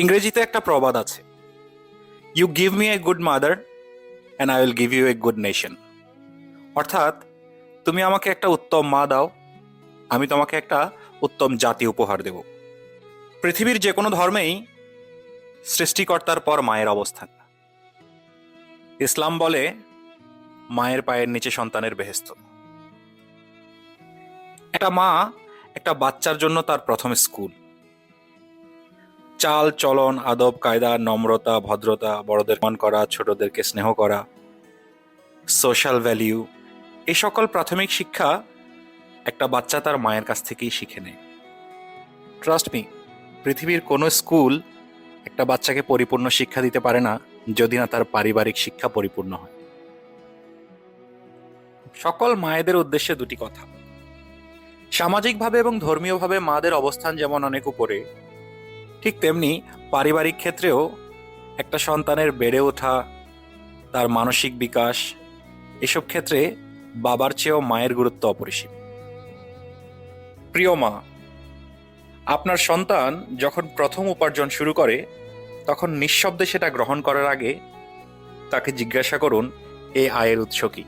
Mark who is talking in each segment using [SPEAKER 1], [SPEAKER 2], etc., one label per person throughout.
[SPEAKER 1] ইংরেজিতে একটা প্রবাদ আছে। You give me a good mother and I will give you a good nation অর্থাৎ, তুমি আমাকে একটা উত্তম মা দাও, আমি তোমাকে একটা উত্তম জাতি উপহার দেব। পৃথিবীর যে কোনো ধর্মেই সৃষ্টিকর্তার পর মায়ের অবস্থান। ইসলাম বলে, মায়ের পায়ের নিচে সন্তানের বেহেস্ত একটা মা একটা বাচ্চার জন্য তার প্রথম স্কুল। চাল, চলন, আদব, কায়দা, নম্রতা, ভদ্রতা, বড়দের মান করা, ছোটদেরকে স্নেহ করা সোশ্যাল ভ্যালিউ এই সকল প্রাথমিক শিক্ষা একটা বাচ্চা তার মায়ের কাছ থেকেই শিখে নেয়। ট্রাস্ট মি পৃথিবীর কোনো স্কুল একটা বাচ্চাকে পরিপূর্ণ শিক্ষা দিতে পারে না যদি না তার পারিবারিক শিক্ষা পরিপূর্ণ হয়। সকল মায়েদের উদ্দেশ্যে দুটি কথা। সামাজিকভাবে এবং ধর্মীয়ভাবে মাদের অবস্থান যেমন অনেক উপরে ঠিক তেমনি পারিবারিক ক্ষেত্রেও একটা সন্তানের বেড়ে ওঠা, তার মানসিক বিকাশ, এসব ক্ষেত্রে বাবার চেয়েও মায়ের গুরুত্ব অপরিসীম। প্রিয় মা, আপনার সন্তান যখন প্রথম উপার্জন শুরু করে, তখন নিঃশব্দে সেটা গ্রহণ করার আগে তাকে জিজ্ঞাসা করুন এই আয়ের উৎস কি?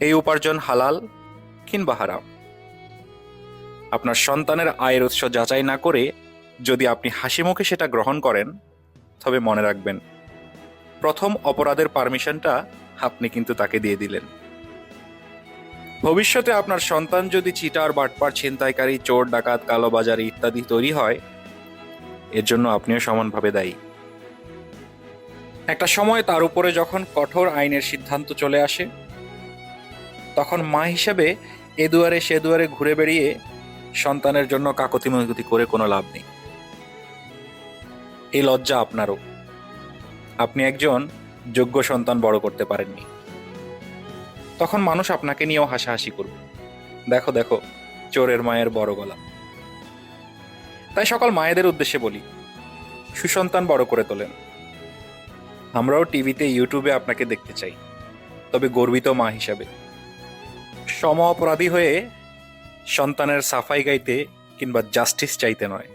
[SPEAKER 1] এই উপার্জন হালাল কিংবা হারাম? আপনার সন্তানের আয়ের উৎস যাচাই না করে যদি আপনি হাসি মুখে সেটা গ্রহণ করেন, তবে মনে রাখবেন, প্রথম অপরাধের পারমিশনটা আপনি কিন্তু তাকে দিয়ে দিলেন। ভবিষ্যতে আপনার সন্তান যদি চিটার, বাটপার, ছিনতাইকারী, চোর, ডাকাত, কালোবাজারি ইত্যাদি তৈরি হয়, এর জন্য আপনিও সমানভাবে দায়ী। একটা সময় তার উপরে যখন কঠোর আইনের সিদ্ধান্ত চলে আসে, তখন মা হিসেবে এ দুয়ারে সে দুয়ারে ঘুরে বেড়িয়ে সন্তানের জন্য কাকতি মিনতি করে কোনো লাভ নেই। এই লজ্জা আপনারও। আপনি একজন যোগ্য সন্তান বড় করতে পারেননি। তখন মানুষ আপনাকে নিয়েও হাসাহাসি করবে। দেখো দেখো, চোরের মায়ের বড় গলা। তাই সকল মায়েদের উদ্দেশ্যে বলি, সুসন্তান বড় করে তোলেন। আমরাও টিভিতে, ইউটিউবে আপনাকে দেখতে চাই, তবে গর্বিত মা হিসাবে। সম অপরাধী হয়ে সন্তানের সাফাই গাইতে কিংবা জাস্টিস চাইতে নয়।